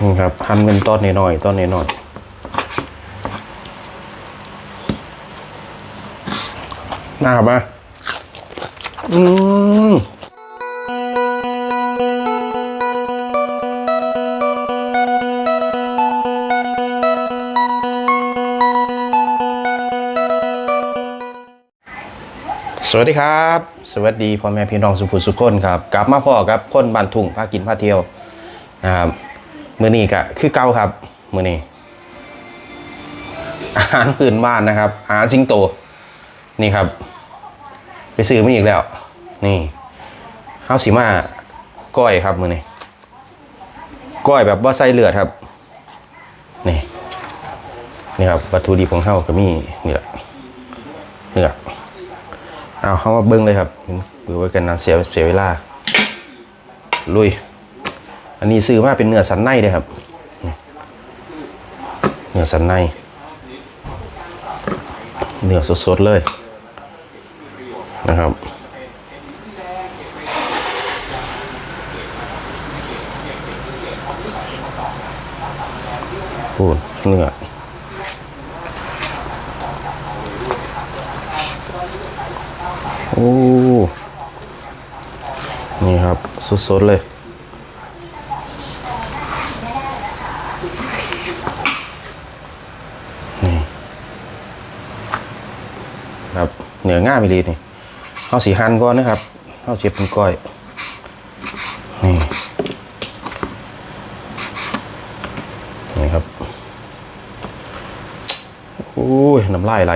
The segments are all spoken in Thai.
นี่ครับหั่นเป็นต้นน้อยๆต้นน้อยๆนะครับมาอืมสวัสดีครับ สวัสดีพ่อแม่พี่น้องสุภุสุขคนครับ กลับมาพ่อครับคนบ้านทุ่งพากินพาเที่ยวนะครับ มือนี้ก็คือเก่าครับ มือนี้ อาหารพื้นบ้านนะครับ อาหารสิงโต นี่ครับ ไปซื้อมาอีกแล้ว นี่ข้าวสีมาก้อยครับมือนี้ ก้อยแบบว่าใส่เลือดครับ นี่ นี่ครับวัตถุดิบของข้าวก็มีนี่แหละเนื้อเอาเข้ามาเบิ้งเลยครับดูไว้กันนานเสียเสียเวลา ลุย อันนี้ซื้อมาเป็นเนื้อสันในเลยครับ เนื้อสันใน เนื้อสดๆเลยนะครับพูดเนื้อโอ้ นี่ครับสดๆเลย ครับเห นือง่ามไปเลยนี่เอาสีหันก่อนนะครับเอาเสียบเป็นก้อยนี่นี่ครับโอ้ยน้ำลายไหล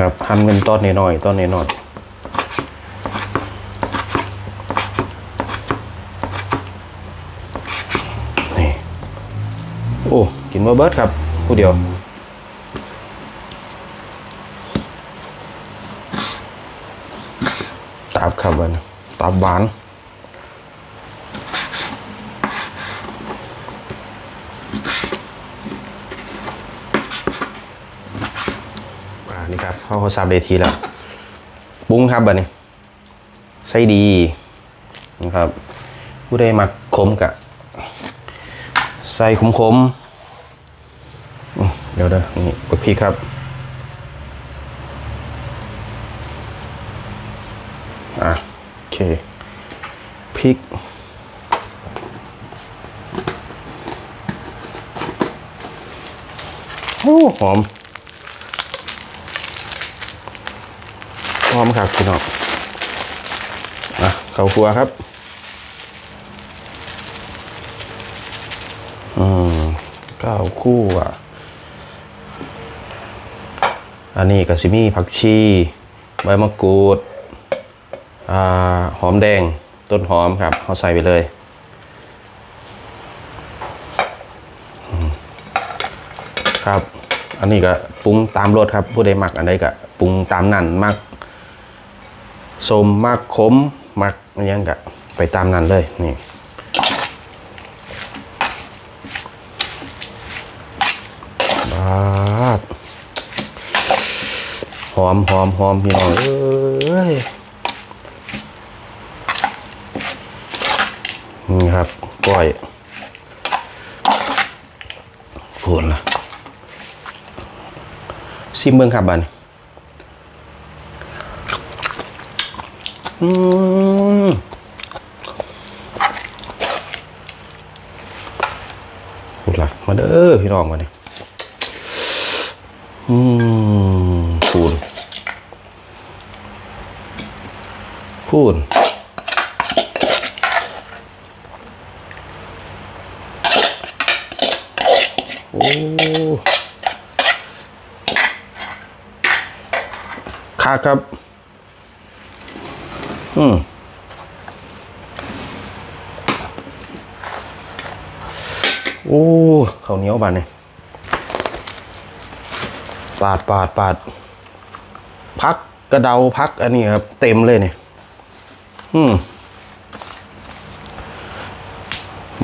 ครับหั่นเป็นต้นน้อยๆต้นน้อยๆนี่โอ้ กินมาเบิร์ดครับ ผู้เดียว ตับครับมันตับหวาน นี่ครับเข้าเขาซับเดทีแล้วปรุ้งครับบัดนี้ใส่ดีนะครับผู้ใดมักขมกะใส่ขมขมเดี๋ยวเด้อนี่บักพริกครับอะโอเคพริกโอ้หอม พร้อมครับพี่น้องอะข้าวครัวครับอืมข้าวคู่อะอันนี้กะซิมีผักชี ใบมะกรูดอ่าหอมแดงต้นหอมครับเอาใส่ไปเลยครับ อันนี้ก็ปรุงตามรสครับ ผู้ใดหมักอันใดก็ปรุงตามนั่นมัก สมมักขมมักอิหยังกะไปตามนั้นเลยนี่บาดหอมหอมหอมพี่น้องเอ้ยนี่ครับก้อยพูดละซิมเบิ้งครับบัดน อืมพูดละมาเด้อพี่น้องมาเนี่ยอืมพูนพูนโอ้ค่าครับ อืมโอ้ข้าวเหนียวบานเนี่ยปาดปาดปาดพักกระเดาพักอันนี้ครับ เต็มเลยเนี่ย อืม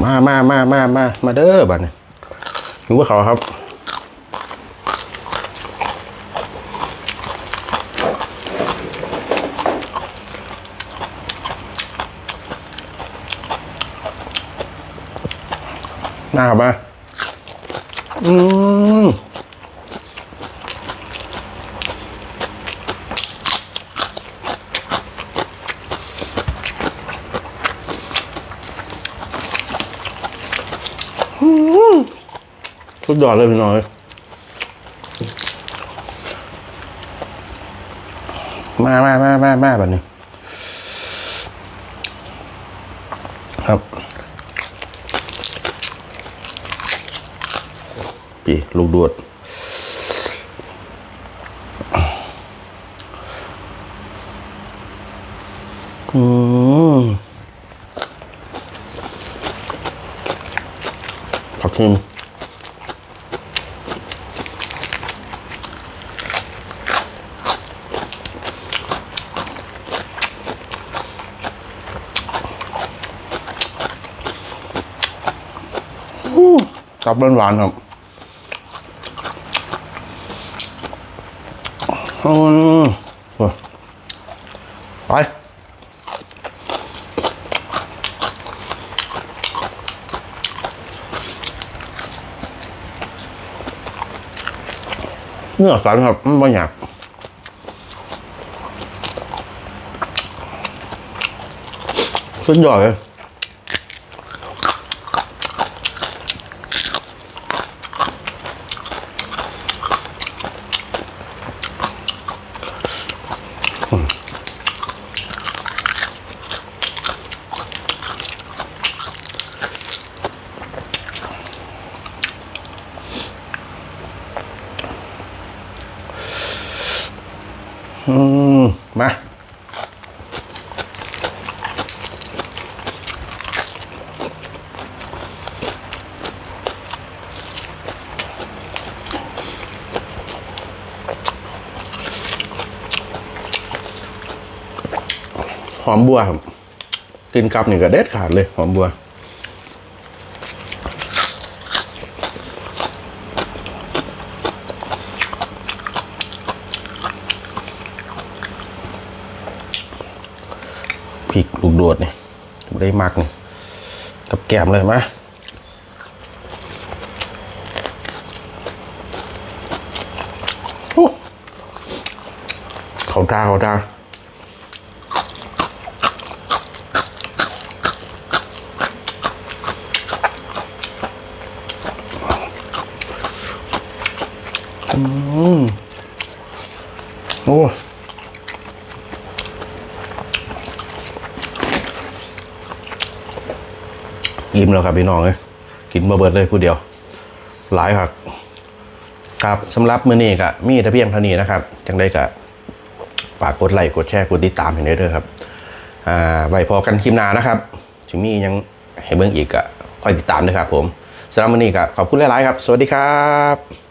มามามามามามาเด้อบัดนี้หิวว่าเขาครับ มาครับมาอืมสุดยอดเลยพี่น้อย มามามามามาแบบนี้ ครับ ปีลูกดวด อืมผักชีกับหวานๆครับ อืมไปเนื้อสันครั อืมมาหอมบัวครับกินกับนี่ก็เด็ดขาดเลยหอมบัว พริกลูกโดดนี่ไม่ได้มักนี่กับแกมเลยมาโอ้เขาตาเขาตาอืมโอ้ อิ่มแล้วครับพี่น้องเลยกินมาเบิดเลยผู้เดียว หลายครับครับสำหรับมื้อนี้ก็มีแต่เพียงเท่านี้นะครับจังได้ก็ฝากกดไลค์กดแชร์กดติดตามให้ด้วยเด้อครับอ่าไว้พอกันคลิปหน้านะครับถึงมียังให้เบิ่งอีกก็ค่อยติดตามด้วยครับผมสำหรับมื้อนี้ก็ขอบคุณหลายๆครับ สวัสดีครับ